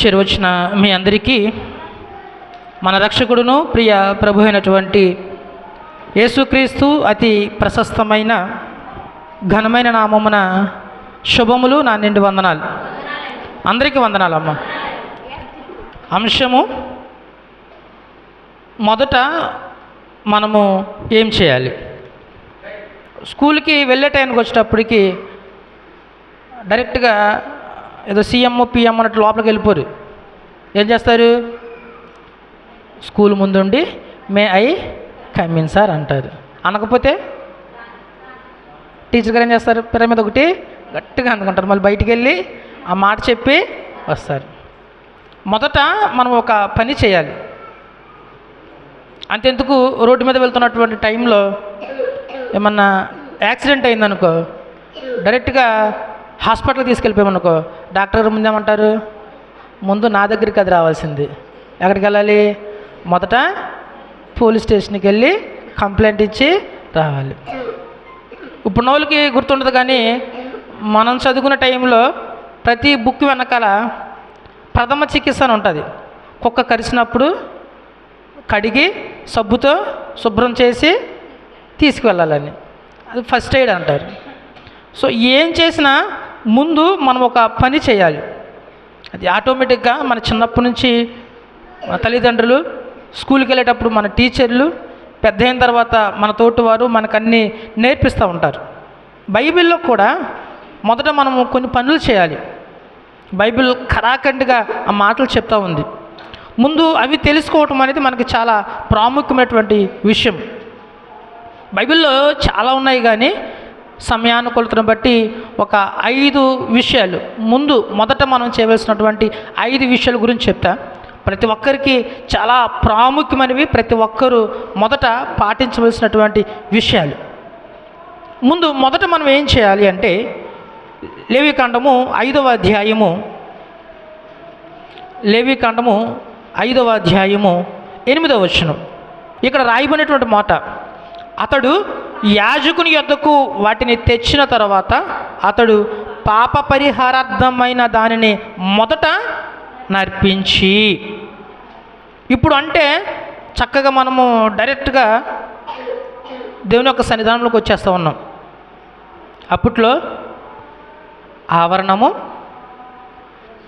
చేరువచ్చిన మీ అందరికీ మన రక్షకుడును ప్రియ ప్రభు అయినటువంటి యేసుక్రీస్తు అతి ప్రశస్తమైన ఘనమైన నామమున శుభములు నా నిండు వందనాలు. అందరికీ వందనాలు అమ్మ. అంశము మొదట మనము ఏం చేయాలి? స్కూల్కి వెళ్ళే టైంకి వచ్చేటప్పటికి డైరెక్ట్గా ఏదో సీఎం పిఎం అన్నట్టు లోపలికి వెళ్ళిపోరు. ఏం చేస్తారు? స్కూల్ ముందుండి మే ఐ కమిన్ సార్ అంటారు. అనకపోతే టీచర్ గారు ఏం చేస్తారు? పిర మీద ఒకటి గట్టిగా అందుకుంటారు. మళ్ళీ బయటికి వెళ్ళి ఆ మాట చెప్పి వస్తారు. మొదట మనం ఒక పని చేయాలి. అంతెందుకు రోడ్డు మీద వెళ్తున్నటువంటి టైంలో ఏమన్నా యాక్సిడెంట్ అయిందనుకో డైరెక్ట్గా హాస్పిటల్కి తీసుకెళ్ళిపోయామనుకో డాక్టర్ గారు ముందేమంటారు ముందు నా దగ్గరికి అది రావాల్సింది. ఎక్కడికి వెళ్ళాలి? మొదట పోలీస్ స్టేషన్కి వెళ్ళి కంప్లైంట్ ఇచ్చి రావాలి. ఇప్పుడు వాళ్ళకి గుర్తుండదు కానీ మనం చదువుకునే టైంలో ప్రతి బుక్ వెనకాల ప్రథమ చికిత్స అని ఉంటుంది. కుక్క కరిచినప్పుడు కడిగి సబ్బుతో శుభ్రం చేసి తీసుకువెళ్ళాలని. అది ఫస్ట్ ఎయిడ్ అంటారు. సో ఏం చేసినా ముందు మనం ఒక పని చేయాలి. అది ఆటోమేటిక్గా మన చిన్నప్పటి నుంచి మన తల్లిదండ్రులు స్కూల్కి వెళ్ళేటప్పుడు మన టీచర్లు పెద్ద అయిన తర్వాత మన తోటివారు మనకన్నీ నేర్పిస్తూ ఉంటారు. బైబిల్లో కూడా మొదట మనము కొన్ని పనులు చేయాలి. బైబిల్ ఖరాఖండిగా ఆ మాటలు చెప్తా ఉంది. ముందు అవి తెలుసుకోవటం అనేది మనకి చాలా ప్రాముఖ్యమైనటువంటి విషయం. బైబిల్లో చాలా ఉన్నాయి కానీ సమయానుకూలతను బట్టి ఒక ఐదు విషయాలు. ముందు మొదట మనం చేయవలసినటువంటి ఐదు విషయాల గురించి చెప్తా. ప్రతి ఒక్కరికి చాలా ప్రాముఖ్యమైనవి ప్రతి ఒక్కరూ మొదట పాటించవలసినటువంటి విషయాలు. ముందు మొదట మనం ఏం చేయాలి అంటే లేవికాండము ఐదవ అధ్యాయము లేవికాండము ఐదవ అధ్యాయము ఎనిమిదవ వచనం. ఇక్కడ రాయబడినటువంటి మాట అతడు యాజకుని యొద్దకు వాటిని తెచ్చిన తర్వాత అతడు పాప పరిహారార్థమైన దానిని మొదట నర్పించి. ఇప్పుడు అంటే చక్కగా మనము డైరెక్ట్గా దేవుని యొక్క సన్నిధానంలోకి వచ్చేస్తూ ఉన్నాం. అప్పట్లో ఆవరణము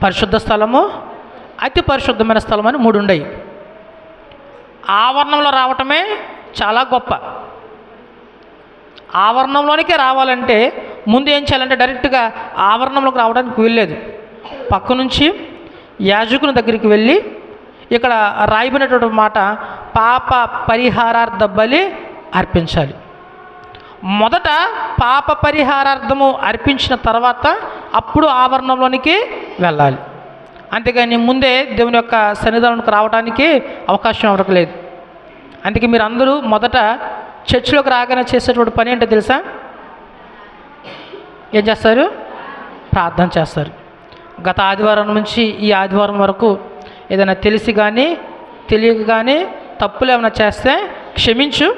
పరిశుద్ధ స్థలము అతి పరిశుద్ధమైన స్థలం అని మూడు ఉండయి ఆవరణంలో రావటమే చాలా గొప్ప. ఆవరణంలోనికే రావాలంటే ముందు ఏం చేయాలంటే డైరెక్ట్గా ఆవరణంలోకి రావడానికి వీల్లేదు. పక్క నుంచి యాజకుని దగ్గరికి వెళ్ళి ఇక్కడ రాయబడినటువంటి మాట పాప పరిహారార్థ బలి అర్పించాలి. మొదట పాప పరిహారార్థము అర్పించిన తర్వాత అప్పుడు ఆవరణంలోనికి వెళ్ళాలి. అంతేగాని ముందే దేవుని యొక్క సన్నిధానంకి రావడానికి అవకాశం ఎవరికి లేదు. అందుకే మీరు అందరూ మొదట చర్చిలోకి రాగానే చేసేటువంటి పని ఏంటో తెలుసా? ఏం చేస్తారు? ప్రార్థన చేస్తారు. గత ఆదివారం నుంచి ఈ ఆదివారం వరకు ఏదైనా తెలిసి కానీ తెలియక కానీ తప్పులు ఏమైనా చేస్తే క్షమించు.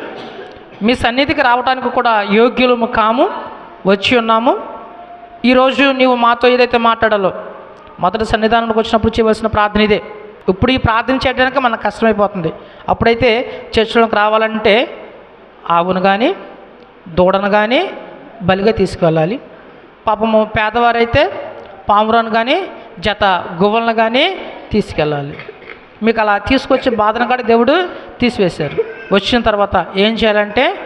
మీ సన్నిధికి రావడానికి కూడా యోగ్యులము కాము. వచ్చి ఉన్నాము. ఈరోజు నీవు మాతో ఏదైతే మాట్లాడాలో మొదటి సన్నిధానంలోకి వచ్చినప్పుడు చేయవలసిన ప్రార్థన ఇదే. ఇప్పుడు ఈ ప్రార్థన చేయడానికి మనకు కష్టమైపోతుంది. అప్పుడైతే చర్చలోకి రావాలంటే ఆవును కానీ దూడను కానీ బలిగా తీసుకువెళ్ళాలి. పాపము పేదవారైతే పామురాను కానీ జత గువ్వలను కానీ తీసుకెళ్ళాలి. మీకు అలా తీసుకొచ్చి బాధను కూడా దేవుడు తీసివేశారు. వచ్చిన తర్వాత ఏం చేయాలంటే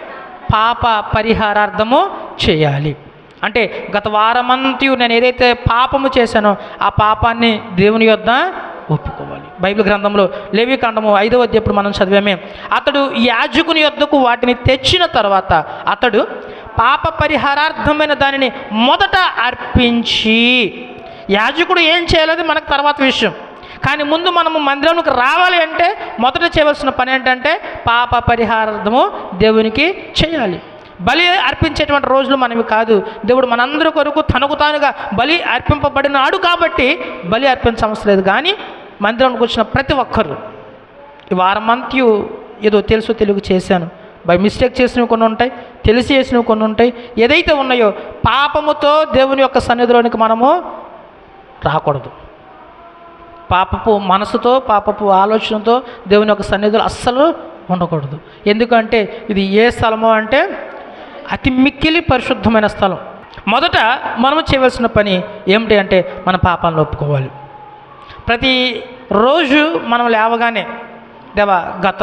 పాప పరిహారార్థము చేయాలి. అంటే గత వారమంతయు నేను ఏదైతే పాపము చేశానో ఆ పాపాన్ని దేవుని యొద్ద ఒప్పుకోవాలి. బైబిల్ గ్రంథంలో లేవికాండము ఐదవ అధ్యప్పుడు మనం చదివామే? అతడు యాజకుని యొద్దకు వాటిని తెచ్చిన తర్వాత అతడు పాప పరిహారార్థమైన దానిని మొదట అర్పించి యాజకుడు ఏం చేయాలది మనకు తర్వాత విషయం. కానీ ముందు మనము మందిరంలోకి రావాలి అంటే మొదట చేయవలసిన పని ఏంటంటే పాప పరిహారార్థము దేవునికి చేయాలి. బలి అర్పించేటువంటి రోజులు మనవి కాదు. దేవుడు మనందరి కొరకు తనకు తానుగా బలి అర్పింపబడినాడు కాబట్టి బలి అర్పించవసరం లేదు. కానీ మందిరంలోకి వచ్చిన ప్రతి ఒక్కరు. ఈ వారమంతయు ఏదో తెలుసు తెలుగు చేశాను. బై మిస్టేక్ చేసినవి కొన్ని ఉంటాయి తెలిసి చేసినవి కొన్ని ఉంటాయి. ఏదైతే ఉన్నాయో పాపముతో దేవుని యొక్క సన్నిధిలోనికి మనము రాకూడదు. పాపపు మనసుతో పాపపు ఆలోచనతో దేవుని యొక్క సన్నిధిలో అస్సలు ఉండకూడదు. ఎందుకంటే ఇది ఏ స్థలము అంటే అతి మిక్కిలి పరిశుద్ధమైన స్థలం. మొదట మనము చేయవలసిన పని ఏమిటి అంటే మన పాపాలను ఒప్పుకోవాలి. ప్రతి రోజు మనం లేవగానే దేవా గత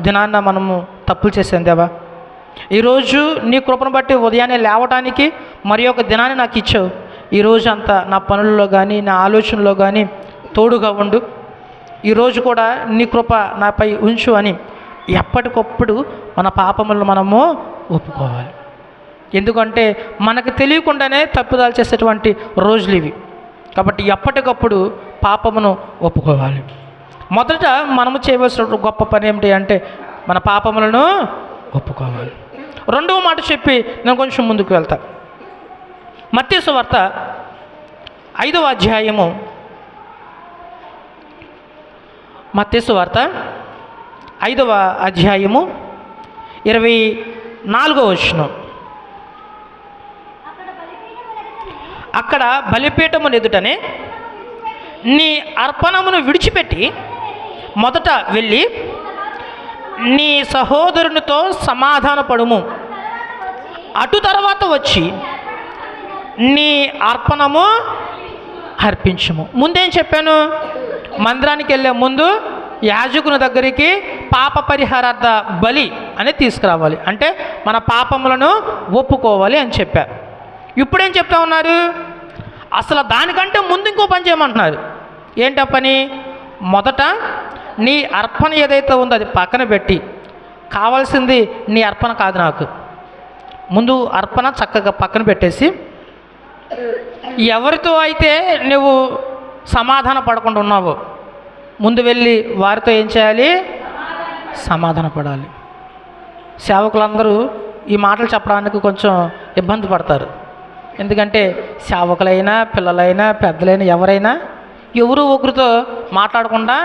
దినాన్న మనము తప్పులు చేసాం దేవా. ఈరోజు నీ కృపను బట్టి ఉదయాన్నే లేవటానికి మరి ఒక దినాన్ని నాకు ఇచ్చావు. ఈరోజు అంతా నా పనుల్లో కానీ నా ఆలోచనలో కానీ తోడుగా ఉండు. ఈరోజు కూడా నీ కృప నాపై ఉంచు అని ఎప్పటికప్పుడు మన పాపములను మనము ఒప్పుకోవాలి. ఎందుకంటే మనకు తెలియకుండానే తప్పుదాలు చేసేటువంటి రోజులు ఇవి. కాబట్టి ఎప్పటికప్పుడు పాపమును ఒప్పుకోవాలి. మొదట మనము చేయవలసిన గొప్ప పని ఏమిటి అంటే మన పాపములను ఒప్పుకోవాలి. రెండవ మాట చెప్పి నేను కొంచెం ముందుకు వెళ్తా. మత్స్సు వార్త ఐదవ అధ్యాయము. మత్స్సు వార్త ఐదవ అధ్యాయము ఇరవై నాలుగవ వచనం. అక్కడ బలిపీఠము ఎదుటనే నీ అర్పణమును విడిచిపెట్టి మొదట వెళ్ళి నీ సహోదరునితో సమాధానపడుము. అటు తర్వాత వచ్చి నీ అర్పణము అర్పించము. ముందేం చెప్పాను? మందిరానికి వెళ్ళే ముందు యాజకుని దగ్గరికి పాప పరిహారార్థ బలి అని తీసుకురావాలి. అంటే మన పాపములను ఒప్పుకోవాలి అని చెప్పారు ఇప్పుడేం చెప్తా ఉన్నారు? అసలు దానికంటే ముందు ఇంకో పని చేయమంటున్నారు. ఏంట పని? మొదట నీ అర్పణ ఏదైతే ఉందో అది పక్కన పెట్టి కావాల్సింది నీ అర్పణ కాదు నాకు. ముందు అర్పణ చక్కగా పక్కన పెట్టేసి ఎవరితో అయితే నువ్వు సమాధాన పడకుండా ఉన్నావో ముందు వెళ్ళి వారితో ఏం చేయాలి? సమాధాన పడాలి. సేవకులందరూ ఈ మాటలు చెప్పడానికి కొంచెం ఇబ్బంది పడతారు. ఎందుకంటే సేవకులైనా పిల్లలైనా పెద్దలైనా ఎవరైనా ఎవరు ఒకరితో మాట్లాడకుండా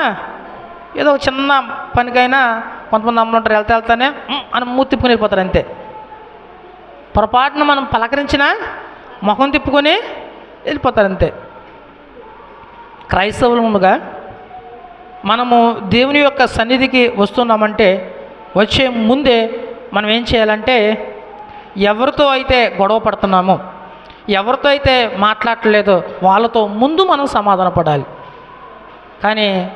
ఏదో చిన్న పనికైనా కొంతమంది అమ్మలు ఉంటారు వెళ్తా వెళ్తానే అని మూతి తిప్పుకొని వెళ్ళిపోతారు అంతే. పొరపాటున మనం పలకరించినా ముఖం తిప్పుకొని వెళ్ళిపోతారు అంతే. క్రైస్తవులుగా మనము దేవుని యొక్క సన్నిధికి వస్తున్నామంటే వచ్చే ముందే మనం ఏం చేయాలంటే ఎవరితో అయితే గొడవ పడుతున్నామో ఎవరితో అయితే మాట్లాడలేదో వాళ్ళతో ముందు మనం సమాధాన పడాలి. కానీ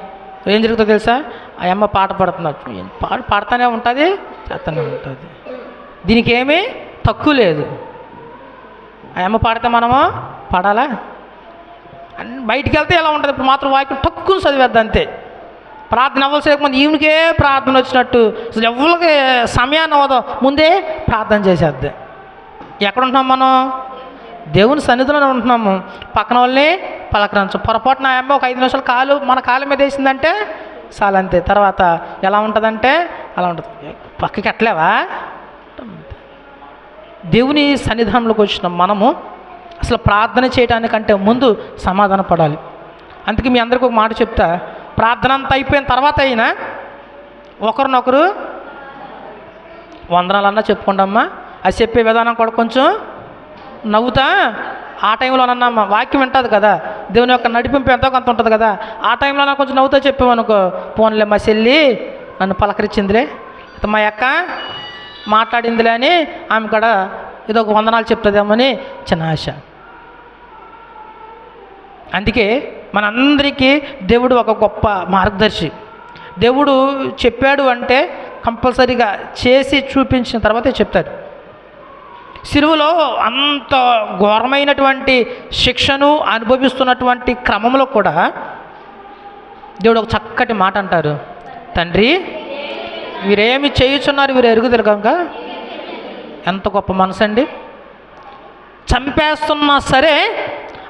ఏం జరుగుతుందో తెలుసా? ఆ అమ్మ పాట పాడుతున్నట్టు పాట పాడుతూనే ఉంటుంది చేస్తూనే ఉంటుంది. దీనికి ఏమీ తక్కువ లేదు. ఆ అమ్మ పాడితే మనము పాడాలా? బయటికి వెళ్తే ఎలా ఉంటుంది? ఇప్పుడు మాత్రం వాక్యం తక్కువ చదివేద్ది అంతే. ప్రార్థన అవ్వలసేపు ముందు ఈవినికే ప్రార్థన వచ్చినట్టు అసలు ఎవరికి సమయాన్ని అవదో ముందే ప్రార్థన చేసేద్ది. ఎక్కడ మనం? దేవుని సన్నిధిలోనే ఉంటున్నాము. పక్కన వాళ్ళని పలకరించు. పొరపాటున ఆ అమ్మ ఒక ఐదు నిమిషాలు కాలు మన కాలు మీద వేసిందంటే చాలు అంతే. తర్వాత ఎలా ఉంటుందంటే అలా ఉంటుంది. పక్కకి ఎట్లేవా దేవుని సన్నిధానంలోకి వచ్చిన మనము అసలు ప్రార్థన చేయడానికంటే ముందు సమాధాన పడాలి. అందుకే మీ అందరికీ ఒక మాట చెప్తా. ప్రార్థన అంతా అయిపోయిన తర్వాత అయినా ఒకరినొకరు వందనాలన్నా చెప్పుకోండమ్మా. అది చెప్పే విధానం కూడా కొంచెం నవ్వుతా? ఆ టైంలోనన్నా వాక్యం వింటుంది కదా. దేవుని యొక్క నడిపింపు ఎంతో కొంత ఉంటుంది కదా. ఆ టైంలో కొంచెం నవ్వుతా చెప్పామనుకో పోన్లే మా చెల్లి నన్ను పలకరించిందిలే. మా అక్క మాట్లాడిందిలే అని ఆమె కాడ ఏదో ఒక వందనాలు చెప్తుందేమని చిన్న ఆశ అందుకే మనందరికీ దేవుడు ఒక గొప్ప మార్గదర్శి. దేవుడు చెప్పాడు అంటే కంపల్సరీగా చేసి చూపించిన తర్వాతే చెప్తాడు. సిలువలో అంత ఘోరమైనటువంటి శిక్షను అనుభవిస్తున్నటువంటి క్రమంలో కూడా దేవుడు ఒక చక్కటి మాట అంటారు. తండ్రి వీరేమి చేయుచున్నారు? వీరు ఎరుగుదరు కనుక ఎంత గొప్ప మనసు అండి చంపేస్తున్నా సరే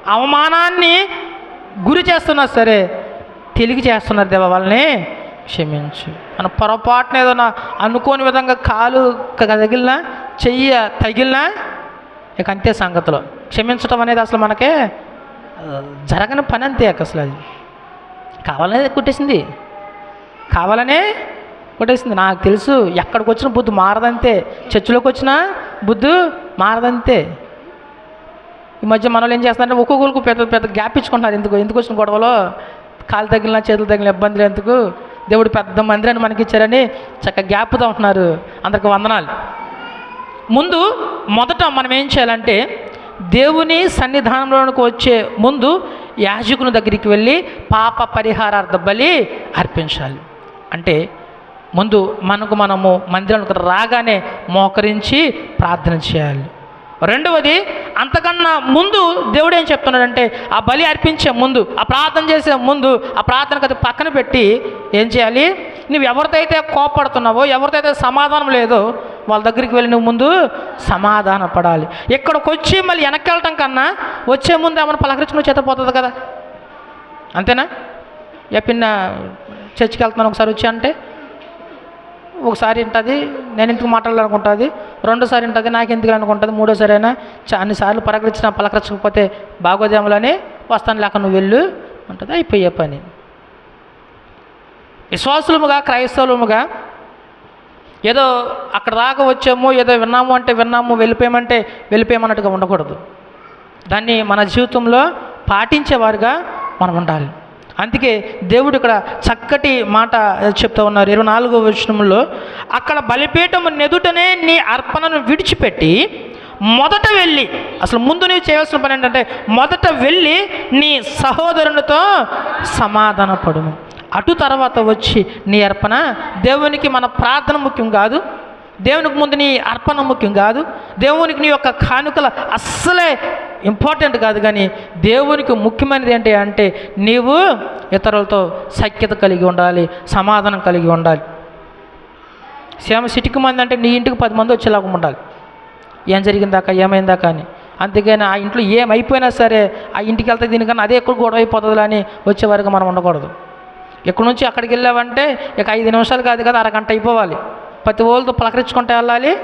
అవమానాన్ని గురి చేస్తున్నా సరే తెలిగి చేస్తున్నారు దేవ వాళ్ళని. క్షమించు. మన పొరపాటున ఏదైనా అనుకోని విధంగా కాలు క- తగిలినా చెయ్యి తగిలినా ఇక అంతే సంగతిలో. క్షమించడం అనేది అసలు మనకే జరగని పని అంతే అసలు అది. కావాలనే కుట్టేసింది. కావాలనే కొట్టేసింది. నాకు తెలుసు ఎక్కడికి వచ్చిన బుద్ధి మారదంతే. చర్చిలోకి వచ్చినా బుద్ధి మారదంతే. ఈ మధ్య మనలో ఏం చేస్తారంటే ఒక్కొక్కరికి పెద్ద పెద్ద గ్యాప్ ఇచ్చుకుంటున్నారు. ఎందుకు ఎందుకు వచ్చిన గొడవలో? కాలు తగిలిన చేతులు తగిలిన ఇబ్బందులు ఎందుకు? దేవుడు పెద్ద మందిరాన్ని మనకి ఇచ్చారని చక్కగా గ్యాప్తో ఉంటున్నారు. అందరికి వందనాలు. ముందు మొదట మనం ఏం చేయాలంటే దేవుని సన్నిధానంలోనికి వచ్చే ముందు యాజకుని దగ్గరికి వెళ్ళి పాప పరిహారార్థ బలి అర్పించాలి. అంటే ముందు మనకు మనము మందిరానికి రాగానే మోకరించి ప్రార్థన చేయాలి. రెండవది అంతకన్నా ముందు దేవుడు ఏం చెప్తున్నాడంటే ఆ బలి అర్పించే ముందు ఆ ప్రార్థన చేసే ముందు ఆ ప్రార్థన అది పక్కన పెట్టి ఏం చేయాలి? నువ్వు ఎవరితైతే కోపడుతున్నావో ఎవరితో అయితే సమాధానం లేదో వాళ్ళ దగ్గరికి వెళ్ళి నువ్వు ముందు సమాధాన పడాలి. ఇక్కడికి వచ్చి మళ్ళీ వెనక్కి వెళ్ళటం కన్నా వచ్చే ముందు ఏమైనా పలకరించుకుని చేతపోతుంది కదా. అంతేనా? ఏ పిన్న చర్చికి వెళ్తున్నాను ఒకసారి వచ్చి అంటే? ఒకసారి ఉంటుంది నేను ఇంటికి మాట్లాడాలనుకుంటుంది రెండోసారి ఉంటుంది నాకు ఎందుకు అనుకుంటుంది మూడోసారి అయినా చా అన్నిసార్లు పలకరించిన పలకరించకపోతే బాగోదేమలని వస్తాను లేక నువ్వు వెళ్ళు ఉంటుంది అయిపోయే పని. విశ్వాసులముగా క్రైస్తవులముగా ఏదో అక్కడ దాకా వచ్చాము ఏదో విన్నాము అంటే విన్నాము వెళ్ళిపోయామంటే వెళ్ళిపోయామన్నట్టుగా ఉండకూడదు. దాన్ని మన జీవితంలో పాటించేవారుగా మనం ఉండాలి. అందుకే దేవుడు ఇక్కడ చక్కటి మాట చెప్తా ఉన్నారు. ఇరవై నాలుగో వచనంలో అక్కడ బలిపీఠం నెదుటనే నీ అర్పణను విడిచిపెట్టి మొదట వెళ్ళి అసలు ముందు నీవు చేయాల్సిన పని ఏంటంటే మొదట వెళ్ళి నీ సహోదరునితో సమాధానపడు అటు తర్వాత వచ్చి నీ అర్పణ దేవునికి మన ప్రార్థన ముఖ్యం కాదు. దేవునికి ముందు నీ అర్పణ ముఖ్యం కాదు. దేవునికి నీ యొక్క కానుకల అస్సలే ఇంపార్టెంట్ కాదు కానీ దేవునికి ముఖ్యమైనది ఏంటి అంటే నీవు ఇతరులతో సఖ్యత కలిగి ఉండాలి సమాధానం కలిగి ఉండాలి. సేమ సిటికి మంది అంటే నీ ఇంటికి పది మంది వచ్చేలాగా ఉండాలి. ఏం జరిగిందాక ఏమైందాక అని. అంతేగాని ఆ ఇంట్లో ఏమైపోయినా సరే ఆ ఇంటికి వెళ్తే దీనికన్నా అదే ఎక్కువ గొడవ అయిపోతుంది అని వచ్చేవారుగా మనం ఉండకూడదు. ఇక్కడ నుంచి అక్కడికి వెళ్ళావంటే ఇక ఐదు నిమిషాలు కాదు కదా అరగంట అయిపోవాలి. ప్రతి వాళ్ళతో పలకరించుకుంటూ వెళ్ళాలి.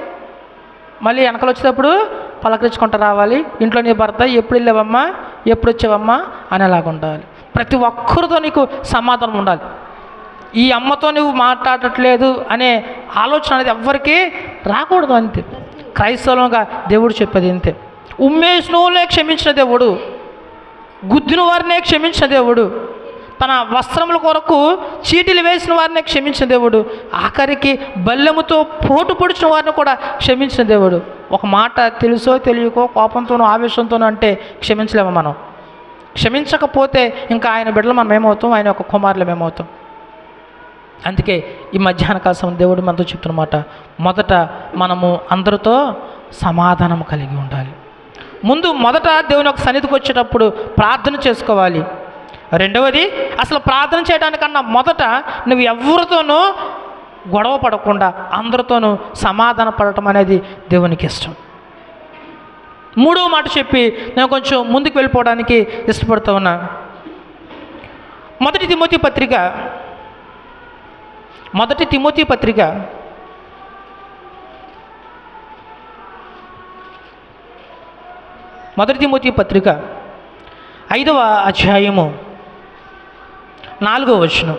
మళ్ళీ వెనకలు వచ్చేటప్పుడు పలకరించుకుంటూ రావాలి. ఇంట్లో నీ భర్త ఎప్పుడు వెళ్ళావమ్మా ఎప్పుడు వచ్చావమ్మా? అనేలాగా ఉండాలి. ప్రతి ఒక్కరితో నీకు సమాధానం ఉండాలి. ఈ అమ్మతో నువ్వు మాట్లాడట్లేదు అనే ఆలోచన అనేది ఎవ్వరికీ రాకూడదు అంతే. క్రైస్తవులుగా దేవుడు చెప్పేది అంతే ఉమ్మేసిన క్షమించిన దేవుడు. గుద్దిన వారినే క్షమించిన దేవుడు. తన వస్త్రముల కొరకు చీటీలు వేసిన వారిని క్షమించిన దేవుడు. ఆఖరికి బల్లెముతో పోటు పొడిచిన వారిని కూడా క్షమించిన దేవుడు. ఒక మాట తెలుసో తెలియకో కోపంతోనో ఆవేశంతోనో అంటే క్షమించలేము మనం. క్షమించకపోతే ఇంకా ఆయన బిడ్డలు మనం ఏమవుతాం? ఆయన ఒక కుమారులం ఏమవుతాం అందుకే ఈ మధ్యాహ్న కాలం దేవుడు మనతో చెప్తున్నమాట. మొదట మనము అందరితో సమాధానం కలిగి ఉండాలి. ముందు మొదట దేవుని యొక్క సన్నిధికి వచ్చేటప్పుడు ప్రార్థన చేసుకోవాలి. రెండవది అసలు ప్రార్థన చేయడానికన్నా మొదట నువ్వు ఎవరితోనూ గొడవ పడకుండా అందరితోనూ సమాధాన పడటం అనేది దేవునికి ఇష్టం. మూడవ మాట చెప్పి నేను కొంచెం ముందుకు వెళ్ళిపోవడానికి ఇష్టపడుతూ ఉన్నా. మొదటి తిమోతి పత్రిక మొదటి తిమోతి పత్రిక మొదటి తిమోతి పత్రిక ఐదవ అధ్యాయము నాలుగవ వచనం.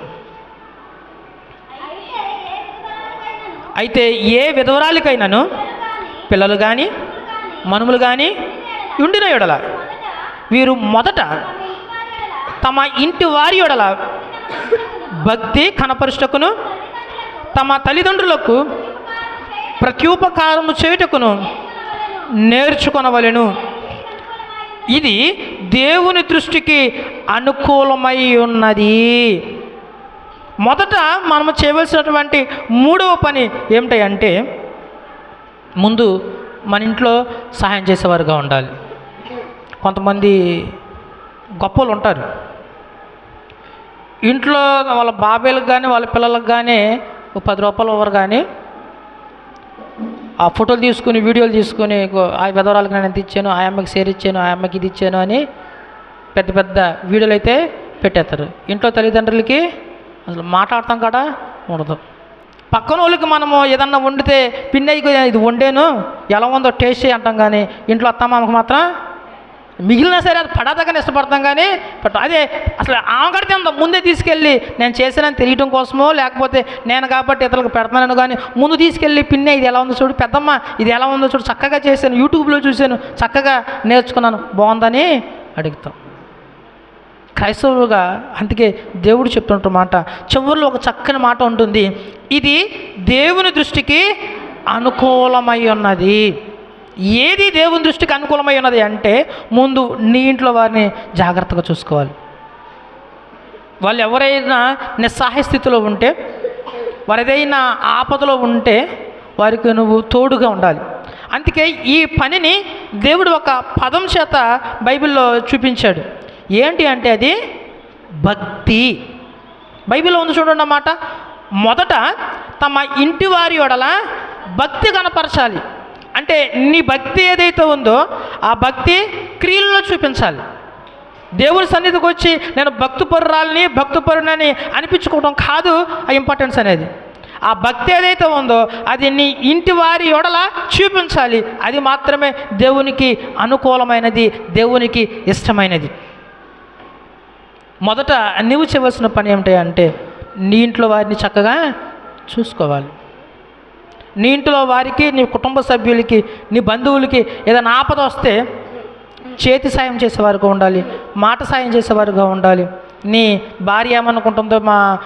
అయితే ఏ విధవరాలికైనాను పిల్లలు కానీ మనుములు కానీ ఉండిన ఎడల వీరు మొదట తమ ఇంటి వారి ఎడల భక్తి కనపరుచుటకును తమ తల్లిదండ్రులకు ప్రత్యుపకారము చేయుటకును నేర్చుకొనవలెను. ఇది దేవుని దృష్టికి అనుకూలమై ఉన్నది. మొదట మనము చేయవలసినటువంటి మూడవ పని ఏమిటంటే ముందు మన ఇంట్లో సహాయం చేసేవారుగా ఉండాలి. కొంతమంది గొప్పలు ఉంటారు. ఇంట్లో వాళ్ళ బాబాయిలకు కానీ వాళ్ళ పిల్లలకు కానీ ఒక పది రూపాయలు ఇవ్వరు కానీ ఆ ఫోటోలు తీసుకుని వీడియోలు తీసుకుని ఆ విధవరాలకు నేను ఎంత ఇచ్చాను ఆ అమ్మకి షేర్ ఇచ్చాను ఆ అమ్మకి ఇది ఇచ్చాను అని పెద్ద పెద్ద వీడియోలు అయితే పెట్టేస్తారు. ఇంట్లో తల్లిదండ్రులకి అసలు మాట్లాడతాం కాడా? ఉండదు. పక్కన వాళ్ళకి మనము ఏదన్నా వండితే పిన్నయ్యకు ఇది వండాను ఎలా ఉందో టేస్ట్ చేయి అంటాం కానీ ఇంట్లో అత్తమ్మకి మాత్రం మిగిలినా సరే అది పడదగానే ఇష్టపడతాం కానీ బట్ అదే అసలు ఆమెకడితే అంత ముందే తీసుకెళ్ళి నేను చేశానని తెలియటం కోసమో లేకపోతే నేను కాబట్టి ఇతరులకు పెడతానని కానీ ముందు తీసుకెళ్ళి పిన్నే ఇది ఎలా ఉందో చూడు పెద్దమ్మ ఇది ఎలా ఉందో చూడు చక్కగా చేశాను యూట్యూబ్లో చూశాను చక్కగా నేర్చుకున్నాను బాగుందని అడుగుతాం. క్రైస్తవులుగా అందుకే దేవుడు చెప్తుంటున్న మాట చివరిలో ఒక చక్కని మాట ఉంటుంది. ఇది దేవుని దృష్టికి అనుకూలమై ఉన్నది. ఏది దేవుని దృష్టికి అనుకూలమై ఉన్నది అంటే ముందు నీ ఇంట్లో వారిని జాగ్రత్తగా చూసుకోవాలి. వాళ్ళు ఎవరైనా నిస్సహాయ స్థితిలో ఉంటే వారు ఏదైనా ఆపదలో ఉంటే వారికి నువ్వు తోడుగా ఉండాలి. అందుకే ఈ పనిని దేవుడు ఒక పదం చేత బైబిల్లో చూపించాడు. ఏంటి అంటే అది? భక్తి. బైబిల్లో ఉంది చూడండి అన్నమాట. మొదట తమ ఇంటి వారి ఒడల భక్తి కనపరచాలి. అంటే నీ భక్తి ఏదైతే ఉందో ఆ భక్తి క్రియల్లో చూపించాలి. దేవుడి సన్నిధికి వచ్చి నేను భక్తిపరురాలని భక్తిపరునని అనిపించుకోవడం కాదు ఆ ఇంపార్టెన్స్ అనేది. ఆ భక్తి ఏదైతే ఉందో అది నీ ఇంటి వారి ఎడల చూపించాలి. అది మాత్రమే దేవునికి అనుకూలమైనది దేవునికి ఇష్టమైనది. మొదట నువ్వు చేయవలసిన పని ఏమిటి అంటే నీ ఇంట్లో వారిని చక్కగా చూసుకోవాలి. నీ ఇంట్లో వారికి నీ కుటుంబ సభ్యులకి నీ బంధువులకి ఏదైనా ఆపద వస్తే చేతి సాయం చేసేవారుగా ఉండాలి మాట సాయం చేసేవారుగా ఉండాలి. నీ భార్య ఏమనుకుంటుందో మా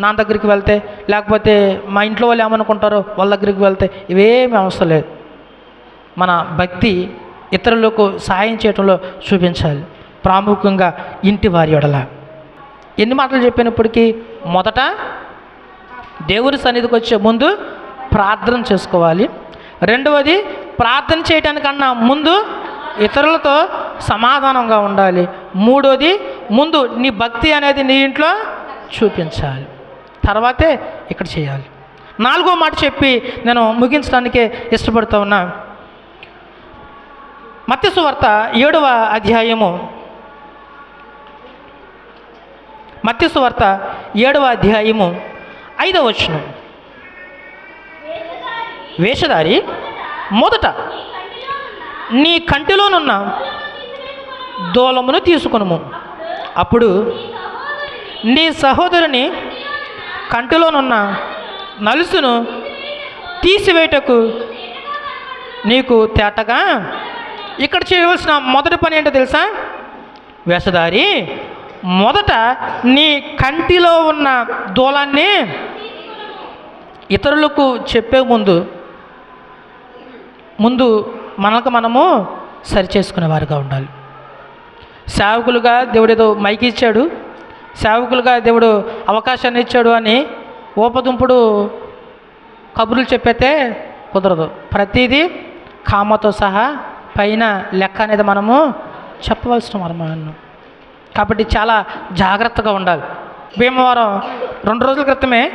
నా దగ్గరికి వెళ్తే లేకపోతే మా ఇంట్లో వాళ్ళు ఏమనుకుంటారో వాళ్ళ దగ్గరికి వెళ్తే ఇవేమి అవసరం లేదు. మన భక్తి ఇతరులకు సాయం చేయడంలో చూపించాలి. ప్రాముఖ్యంగా ఇంటి వారి ఎడల. ఎన్ని మాటలు చెప్పినప్పటికీ మొదట దేవుని సన్నిధికి వచ్చే ముందు ప్రార్థన చేసుకోవాలి. రెండవది ప్రార్థన చేయడానికన్నా ముందు ఇతరులతో సమాధానంగా ఉండాలి. మూడోది ముందు నీ భక్తి అనేది నీ ఇంట్లో చూపించాలి. తర్వాతే ఇక్కడ చేయాలి. నాలుగో మాట చెప్పి నేను ముగించడానికే ఇష్టపడుతూ ఉన్నా. మత్స్సు వార్త ఏడవ అధ్యాయము మత్స్సువార్త ఏడవ అధ్యాయము ఐదవ వచనం. వేషధారి మొదట నీ కంటిలోనున్న దూలమును తీసుకునుము. అప్పుడు నీ సహోదరుని కంటిలోనున్న నలుసును తీసివేయటకు నీకు తేటగా? ఇక్కడ చేయవలసిన మొదటి పని ఏంటో తెలుసా? వేషధారి మొదట నీ కంటిలో ఉన్న దూలాన్ని ఇతరులకు చెప్పే ముందు ముందు మనకు మనము సరిచేసుకునేవారుగా ఉండాలి. సేవకులుగా దేవుడు ఏదో మైకి ఇచ్చాడు సేవకులుగా దేవుడు అవకాశాన్ని ఇచ్చాడు అని ఊపదుంపుడు కబుర్లు చెప్పైతే కుదరదు. ప్రతిదీ కామతో సహా పైన లెక్క అనేది మనము చెప్పవలసిన మనం కాబట్టి చాలా జాగ్రత్తగా ఉండాలి. భీమవరం రెండు రోజుల క్రితమే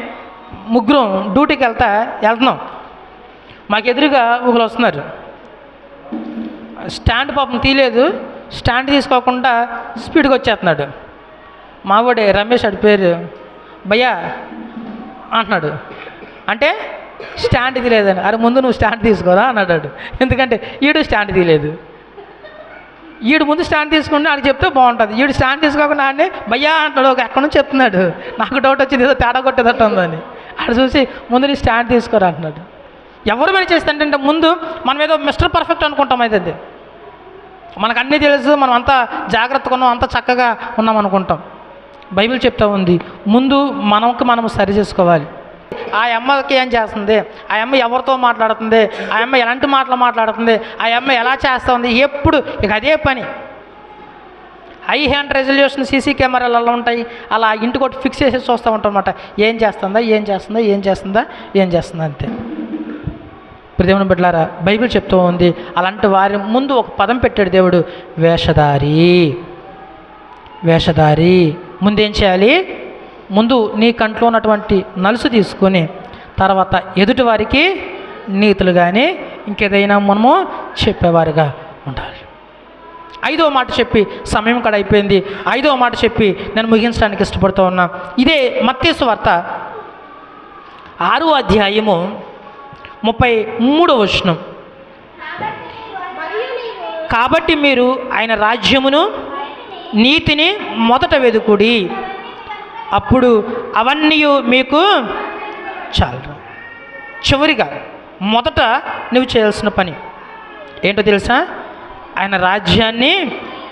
ముగ్గురు డ్యూటీకి వెళ్తా వెళ్తున్నాం. మాకు ఎదురుగా ఒకరు వస్తున్నారు. స్టాండ్ పాపం తీయలేదు. స్టాండ్ తీసుకోకుండా స్పీడ్గా వచ్చేస్తున్నాడు. మావాడే రమేష్ అడి పేరు. భయ్యా అంటున్నాడు. అంటే స్టాండ్ తీయలేదని. అరే ముందు నువ్వు స్టాండ్ తీసుకోరా అన్నాడు ఎందుకంటే ఈడు స్టాండ్ తీయలేదు. ఈడు ముందు స్టాండ్ తీసుకుంటే ఆడికి చెప్తే బాగుంటుంది. ఈడు స్టాండ్ తీసుకోకుండా ఆడిని భయ్యా అంటాడు. ఒక ఎక్కడి నుంచి చెప్తున్నాడు. నాకు డౌట్ వచ్చింది ఏదో తేడా కొట్టేదట్టు ఉందని. అక్కడ చూసి ముందు నీ స్టాండ్ తీసుకోరా అంటున్నాడు. ఎవరు పని చేస్తుంటే ముందు మనం ఏదో మిస్టర్ పర్ఫెక్ట్ అనుకుంటాం అయితే అది. మనకు అన్నీ తెలుసు మనం అంతా జాగ్రత్తగా ఉన్నాం అంత చక్కగా ఉన్నాం అనుకుంటాం. బైబిల్ చెప్తా ఉంది ముందు మనకు మనం సరి చేసుకోవాలి. ఆ అమ్మకి ఏం చేస్తుంది? ఆ అమ్మ ఎవరితో మాట్లాడుతుంది? ఆ అమ్మ ఎలాంటి మాటలు మాట్లాడుతుంది? ఆ అమ్మ ఎలా చేస్తుంది? ఎప్పుడు? ఇక అదే పని. హై హ్యాండ్ రెజల్యూషన్ సీసీ కెమెరాలు అలా ఉంటాయి? అలా ఇంటికి ఒకటి ఫిక్స్ చేసి చూస్తూ ఉంటాం అన్నమాట. ఏం చేస్తుందా? ఏం చేస్తుందా? ఏం చేస్తుందా? ఏం చేస్తుందా అంతే. ప్రదేవుని బిడ్డలారా బైబిల్ చెప్తూ ఉంది అలాంటి వారి ముందు ఒక పదం పెట్టాడు దేవుడు వేషధారి వేషధారి. ముందేం చేయాలి? ముందు నీ కంట్లో ఉన్నటువంటి నలుసు తీసుకొని తర్వాత ఎదుటివారికి నీతులు కానీ ఇంకేదైనా మనము చెప్పేవారుగా ఉండాలి. ఐదవ మాట చెప్పి సమయం కూడా అయిపోయింది ఐదవ మాట చెప్పి నేను ముగించడానికి ఇష్టపడుతూ ఉన్నా. ఇదే మత్తేసు వార్త ఆరో అధ్యాయము ముప్పై మూడో వచనం. కాబట్టి మీరు ఆయన రాజ్యమును నీతిని మొదట వెదుకుడి. అప్పుడు అవన్నీ మీకు చాలు చివరిగా మొదట నువ్వు చేయాల్సిన పని ఏంటో తెలుసా? ఆయన రాజ్యాన్ని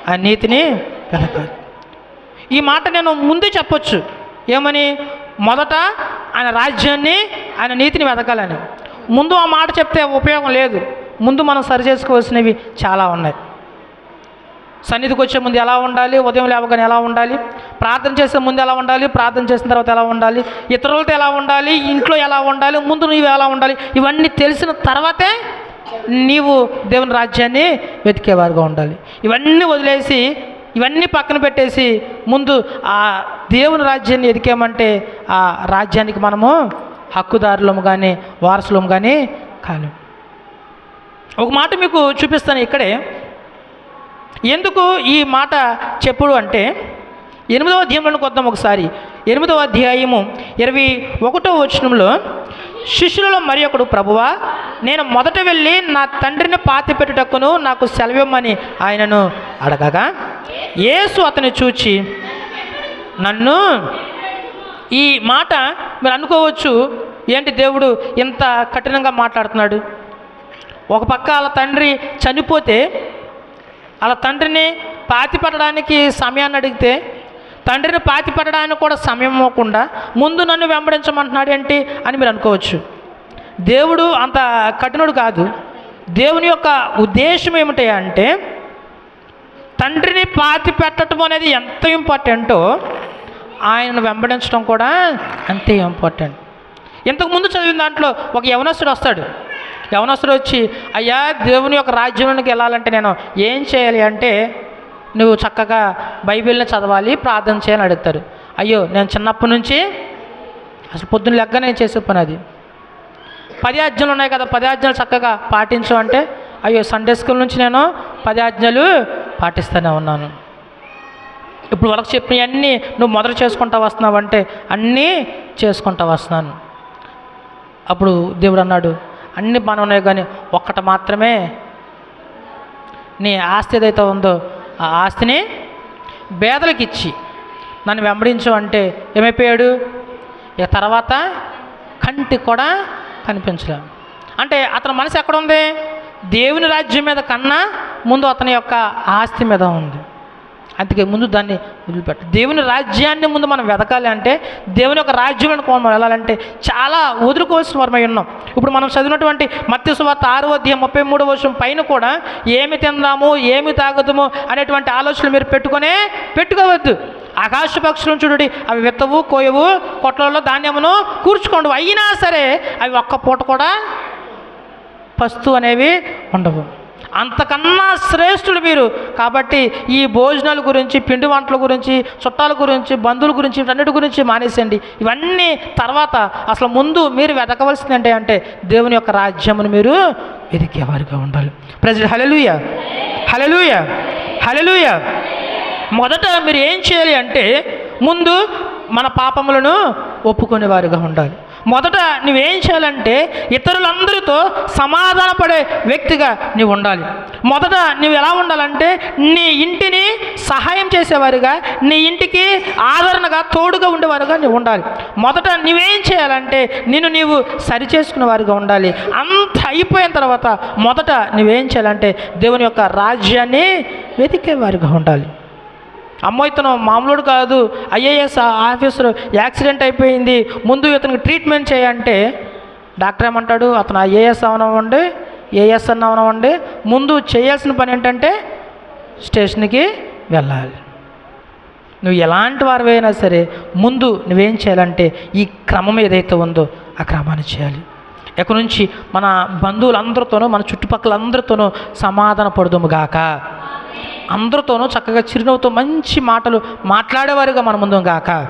ఆ నీతిని వెతకాలి ఈ మాట నేను ముందే చెప్పొచ్చు. ఏమని? మొదట ఆయన రాజ్యాన్ని ఆయన నీతిని వెతకాలని ముందు ఆ మాట చెప్తే ఉపయోగం లేదు. ముందు మనం సరిచేసుకోవాల్సినవి చాలా ఉన్నాయి. సన్నిధికి వచ్చే ముందు ఎలా ఉండాలి? ఉదయం లేవగానే ఎలా ఉండాలి? ప్రార్థన చేసే ముందు ఎలా ఉండాలి? ప్రార్థన చేసిన తర్వాత ఎలా ఉండాలి? ఇతరులతో ఎలా ఉండాలి? ఇంట్లో ఎలా ఉండాలి? ముందు నీవు ఎలా ఉండాలి? ఇవన్నీ తెలిసిన తర్వాతే నీవు దేవుని రాజ్యాన్ని వెతికేవారుగా ఉండాలి. ఇవన్నీ వదిలేసి ఇవన్నీ పక్కన పెట్టేసి ముందు ఆ దేవుని రాజ్యాన్ని ఎదికామంటే ఆ రాజ్యానికి మనము హక్కుదారులము కానీ వారసులము కానీ కాలేము ఒక మాట మీకు చూపిస్తాను ఇక్కడే. ఎందుకు ఈ మాట చెప్పుడు అంటే ఎనిమిదవ అధ్యాయంలోకి వద్దాం ఒకసారి. ఎనిమిదవ అధ్యాయము ఇరవై ఒకటో వచనంలో శిష్యులలో మరి ఒకడు ప్రభువా నేను మొదట వెళ్ళి నా తండ్రిని పాతి పెట్టుటకును నాకు సెలవిమ్మని ఆయనను అడగగా యేసు అతని చూచి నన్ను ఈ మాట మీరు అనుకోవచ్చు ఏంటి దేవుడు ఇంత కఠినంగా మాట్లాడుతున్నాడు? ఒక పక్క వాళ్ళ తండ్రి చనిపోతే అలా తండ్రిని పాతి సమయాన్ని అడిగితే తండ్రిని పాతి కూడా సమయం ఇవ్వకుండా ముందు నన్ను వెంబడించమంటున్నాడు ఏంటి అని మీరు అనుకోవచ్చు. దేవుడు అంత కఠినుడు కాదు. దేవుని యొక్క ఉద్దేశం ఏమిటి అంటే తండ్రిని పాతి పెట్టడం అనేది ఎంత ఇంపార్టెంటో ఆయనను వెంబడించడం కూడా అంతే ఇంపార్టెంట్. ఇంతకుముందు చదివిన దాంట్లో ఒక యవనస్తుడు వస్తాడు. యవనస్తుడు వచ్చి అయ్యా దేవుని యొక్క రాజ్యంలోకి వెళ్ళాలంటే నేను ఏం చేయాలి అంటే నువ్వు చక్కగా బైబిల్ని చదవాలి ప్రార్థన చేయాలని అడుగుతారు. అయ్యో నేను చిన్నప్పటి నుంచి అసలు పొద్దున్న లెక్క నేను చేసే పని అది. పది ఆజ్ఞలు ఉన్నాయి కదా పది ఆజ్ఞలు చక్కగా పాటించు అంటే అయ్యో సండే స్కూల్ నుంచి నేను పది ఆజ్ఞలు పాటిస్తూనే ఉన్నాను. ఇప్పుడు వరకు చెప్పినవన్నీ నువ్వు మొదలు చేసుకుంటా వస్తున్నావు అంటే అన్నీ చేసుకుంటా వస్తున్నాను. అప్పుడు దేవుడు అన్నాడు అన్ని బాగానే ఉన్నాయి కానీ ఒక్కటి మాత్రమే నీ ఆస్తి ఏదైతే ఉందో ఆ ఆస్తిని బేదలకు ఇచ్చి. నన్ను వెంబడించు అంటే ఏమైపోయాడు? ఇక తర్వాత కంటి కూడా కనిపించలే. అంటే అతని మనసు ఎక్కడుంది దేవుని రాజ్యం మీద కన్నా ముందు అతని యొక్క ఆస్తి మీద ఉంది. అందుకే ముందు దాన్ని వదిలిపెట్ట. దేవుని రాజ్యాన్ని ముందు మనం వెతకాలి అంటే దేవుని యొక్క రాజ్యంలో మనం వెళ్ళాలంటే చాలా వదులుకోవాల్సిన వారమై ఉన్నాం. ఇప్పుడు మనం చదివినటువంటి మత్స్యవార్త ఆరో అధ్యాయం ముప్పై మూడో వర్షం పైన కూడా ఏమి తిందాము ఏమి తాగుదాము అనేటువంటి ఆలోచనలు మీరు పెట్టుకునే పెట్టుకోవద్దు. ఆకాశ పక్షులను చూడండి అవి విత్తవు కోయవు కొట్లలో ధాన్యమును కూర్చుకోండు అయినా సరే అవి ఒక్క పూట కూడా పస్తు అనేవి ఉండవు. అంతకన్నా శ్రేష్ఠుడు మీరు కాబట్టి ఈ భోజనాల గురించి పిండి వంటల గురించి చుట్టాల గురించి బంధువుల గురించి వీటన్నిటి గురించి మానేసండి ఇవన్నీ తర్వాత అసలు ముందు మీరు వెతకవలసింది అంటే అంటే దేవుని యొక్క రాజ్యమును మీరు వెతికేవారిగా ఉండాలి. ప్రజలు హలలుయ హలలుయ హలలుయ మొదట మీరు ఏం చేయాలి అంటే ముందు మన పాపములను ఒప్పుకునేవారుగా ఉండాలి. మొదట నువ్వేం చేయాలంటే ఇతరులందరితో సమాధానపడే వ్యక్తిగా నీవు ఉండాలి మొదట నువ్వు ఎలా ఉండాలంటే నీ ఇంటిని సహాయం చేసేవారుగా నీ ఇంటికి ఆదరణగా తోడుగా ఉండేవారుగా నువ్వు ఉండాలి మొదట నువ్వేం చేయాలంటే నిన్ను నీవు సరి ఉండాలి. అంత అయిపోయిన తర్వాత మొదట నువ్వేం చేయాలంటే దేవుని యొక్క రాజ్యాన్ని వెతికేవారుగా ఉండాలి. అమ్మో ఇతను మామూలుడు కాదు. ఐఏఎస్ ఆఫీసర్ యాక్సిడెంట్ అయిపోయింది. ముందు ఇతనికి ట్రీట్మెంట్ చేయంటే డాక్టర్ ఏమంటాడు? అతను ఐఏఎస్ అవనవ్వండి ఏఎస్ అని అవనవ్వండి ముందు చేయాల్సిన పని ఏంటంటే స్టేషన్కి వెళ్ళాలి. నువ్వు ఎలాంటి వారివైనా సరే ముందు నువ్వేం చేయాలంటే ఈ క్రమం ఏదైతే ఉందో ఆ క్రమాన్ని చేయాలి. ఎక్కడి నుంచి మన బంధువులందరితోనూ మన చుట్టుపక్కల అందరితోనూ సమాధాన పడుదుము గాక. అందరితోనూ చక్కగా చిరునవ్వుతో మంచి మాటలు మాట్లాడేవారుగా మన ముందు గాక.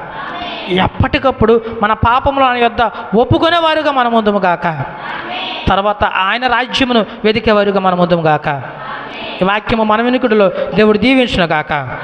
ఎప్పటికప్పుడు మన పాపములు ఆయన యొద్ద ఒప్పుకునేవారుగా మన ముందు గాక. తర్వాత ఆయన రాజ్యమును వెతికేవారుగా మన ముందు గాక. ఈ వాక్యము మన వెనుకడిలో దేవుడు దీవించిన గాక.